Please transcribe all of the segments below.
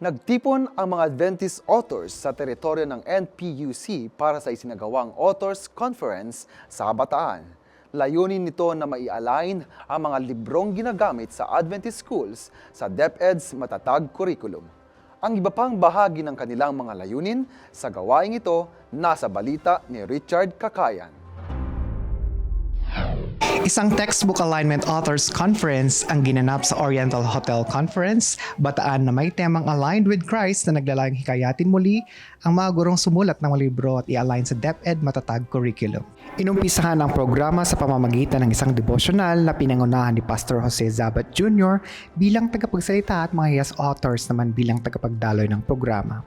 Nagtipon ang mga Adventist authors sa teritoryo ng NPUC para sa isinagawang Authors Conference sa Bataan. Layunin nito na mai-align ang mga librong ginagamit sa Adventist schools sa DepEd's matatag curriculum. Ang iba pang bahagi ng kanilang mga layunin sa gawaing ito nasa balita ni Richard Kakayan. Isang textbook alignment authors conference ang ginanap sa Oriental Hotel Conference, bataan na may temang aligned with Christ na naglalayong hikayatin muli ang mga gurong sumulat ng libro at i-align sa DepEd matatag curriculum. Inumpisahan ang programa sa pamamagitan ng isang devotional na pinangunahan ni Pastor Jose Zabat Jr. bilang tagapagsalita at mga yes authors naman bilang tagapagdaloy ng programa.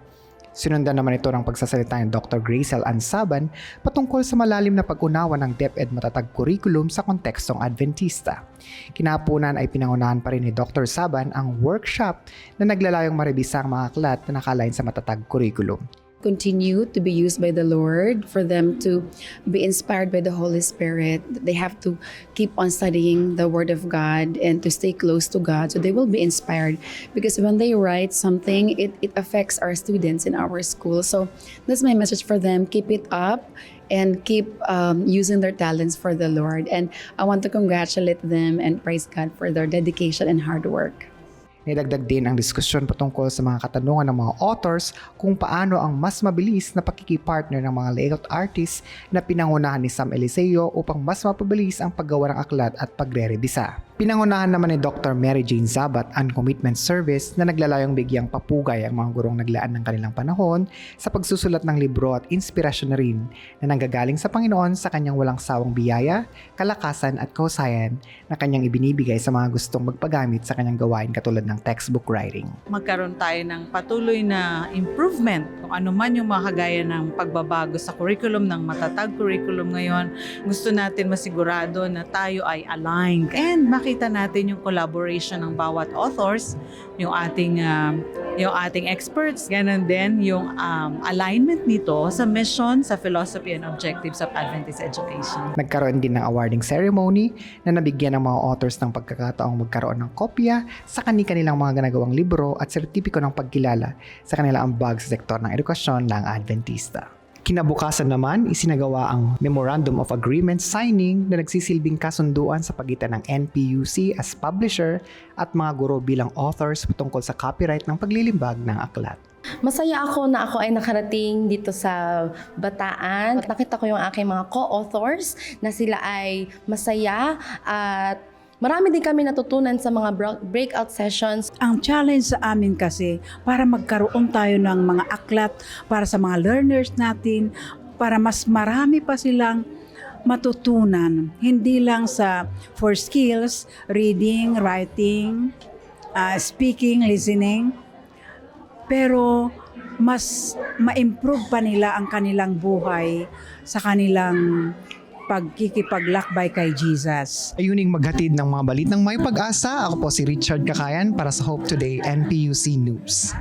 Sinundan naman ito ng pagsasalita ni Dr. Gracel Ansaban patungkol sa malalim na pag-unawa ng DepEd matatag curriculum sa kontekstong Adventista. Kinapunan ay pinangunahan pa rin ni Dr. Saban ang workshop na naglalayong marebisa ang mga aklat na nakalain sa matatag curriculum. Continue to be used by the Lord, for them to be inspired by the Holy Spirit. They have to keep on studying the Word of God and to stay close to God so they will be inspired because when they write something, it, it affects our students in our school. So that's my message for them. Keep it up and keep um, using their talents for the Lord. And I want to congratulate them and praise God for their dedication and hard work. Nidagdag din ang diskusyon patungkol sa mga katanungan ng mga authors kung paano ang mas mabilis na pakikipartner ng mga layout artists na pinangunahan ni Sam Eliseo upang mas mapabilis ang paggawa ng aklat at pagre-rebisa. Pinangunahan naman ni Dr. Mary Jane Zabat ang commitment service na naglalayong bigyang papugay ang mga gurong naglaan ng kanilang panahon sa pagsusulat ng libro at inspirasyon na rin na nanggagaling sa Panginoon sa kanyang walang sawang biyaya, kalakasan at kausayan na kanyang ibinibigay sa mga gustong magpagamit sa kanyang gawain katulad ng textbook writing. magkaroon tayo ng patuloy na improvement kung ano man yung mga kagaya ng pagbabago sa curriculum ng matatag curriculum ngayon. Gusto natin masigurado na tayo ay aligned and makita natin yung collaboration ng bawat authors, yung ating um, yung ating experts, ganun din yung um, alignment nito sa mission, sa philosophy and objectives of Adventist education. Nagkaroon din ng awarding ceremony na nabigyan ng mga authors ng pagkakataong magkaroon ng kopya sa kanilang mga ginagawang libro at sertipiko ng pagkilala sa kanilang ambag sa sektor ng edukasyon ng Adventista. Kinabukasan naman, isinagawa ang Memorandum of Agreement signing na nagsisilbing kasunduan sa pagitan ng NPUC as publisher at mga guro bilang authors patungkol sa copyright ng paglilimbag ng aklat. Masaya ako na ako ay nakarating dito sa Bataan. At nakita ko yung aking mga co-authors na sila ay masaya at marami din kami natutunan sa mga breakout sessions. Ang challenge sa amin kasi para magkaroon tayo ng mga aklat para sa mga learners natin, para mas marami pa silang matutunan. Hindi lang sa for skills, reading, writing, uh, speaking, listening, pero mas ma-improve pa nila ang kanilang buhay sa kanilang pagkikipaglakbay kay Jesus. Ayuning maghatid ng mga balit ng may pag-asa. Ako po si Richard Kakayan para sa Hope Today NPUC News.